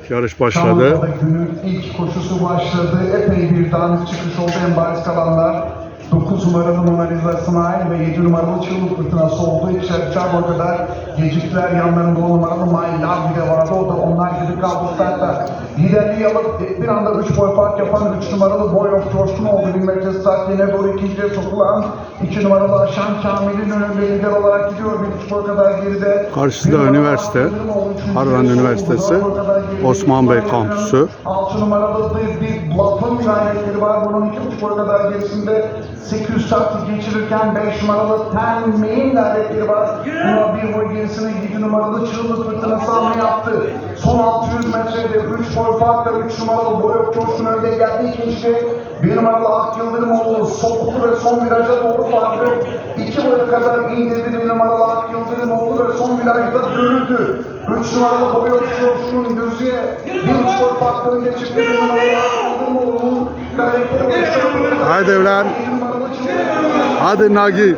Evet yarış başladı. Şanlıurfa'da günün ilk koşusu başladı. Epey bir dağınık çıkış oldu en bariz kalanlar. 9 numaralı Mona Lisa Smile ve 7 numaralı Çığlık Fırtınası oldu. İçeri çarpma kadar geciktiler. Yanlarında 10 numaralı My Love de vardı. O da onlar gibi kaldı startta. Liderliği alıp bir anda 3 boy fark yapan 3 numaralı Boy of Coşkun oldu. 1000 metre start yerine doğru ikinciye sokulan 2 numaralı Aşan Kamil'in önünde lider olarak gidiyor. Bir 3 boy kadar geride. Numaralı üniversite, sokuldu. Üniversitesi, Boy. Osman Bey kampüsü. 6 numaralı bir, bir Blaf'ın gayretleri var. Bunun iki buçuk boy kadar gerisinde 800 saati geçirirken 5 numaralı Ten May'in gayretleri var. Buna bir boy gerisine 7 numaralı Çığlık Fırtınası hamle yaptı. Son 600 metrede 3 boy farkla 3 numaralı Boyok Coşkun önde geldi ikinci. 1 numaralı Ak Yıldırımoğlu soktu ve son viraja doğru farkı 2 boya kadar indirdi 1 numaralı Ak Yıldırımoğlu ve son virajda dönüldü. 3 numaralı Boyok Coşkun'un gözüye 1 boy farklı önde çıktı 1 numaralı. Haydi evlen. 7 numaralı Çığlık Hadi Nagi.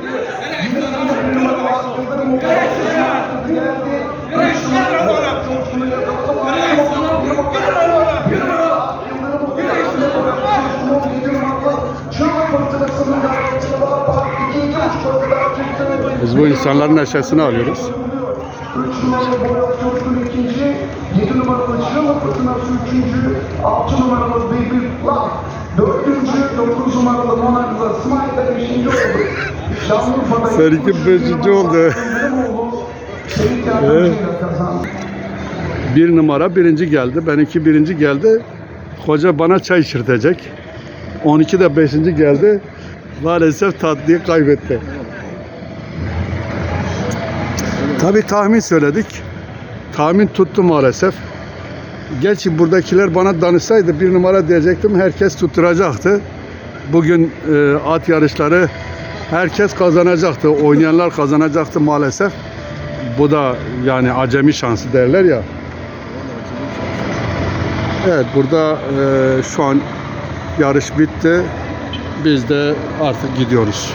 Biz bu insanların neşesini alıyoruz. 3 numaralı Boyat Coşkun ikinci, 7 numaralı Çığlık Fırtınası üçüncü, 6 numaralı Baby Love, dördüncü, 9 numaralı Mona Lisa Smile de beşinci oldu. Şanlıurfa'da Seninki beşinci oldu. Seyit kazandı. Bir numara birinci geldi. Benimki birinci geldi. Hoca bana çay içirtecek. 12 de beşinci geldi. Maalesef tatlıyı kaybetti. Tabi tahmin söyledik. Tahmin tuttu maalesef. Gerçi buradakiler bana danışsaydı bir numara diyecektim. Herkes tutturacaktı. Bugün e, at yarışları herkes kazanacaktı. Oynayanlar kazanacaktı maalesef. Bu da yani acemi şansı derler ya. Evet burada e, şu an yarış bitti. Biz de artık gidiyoruz.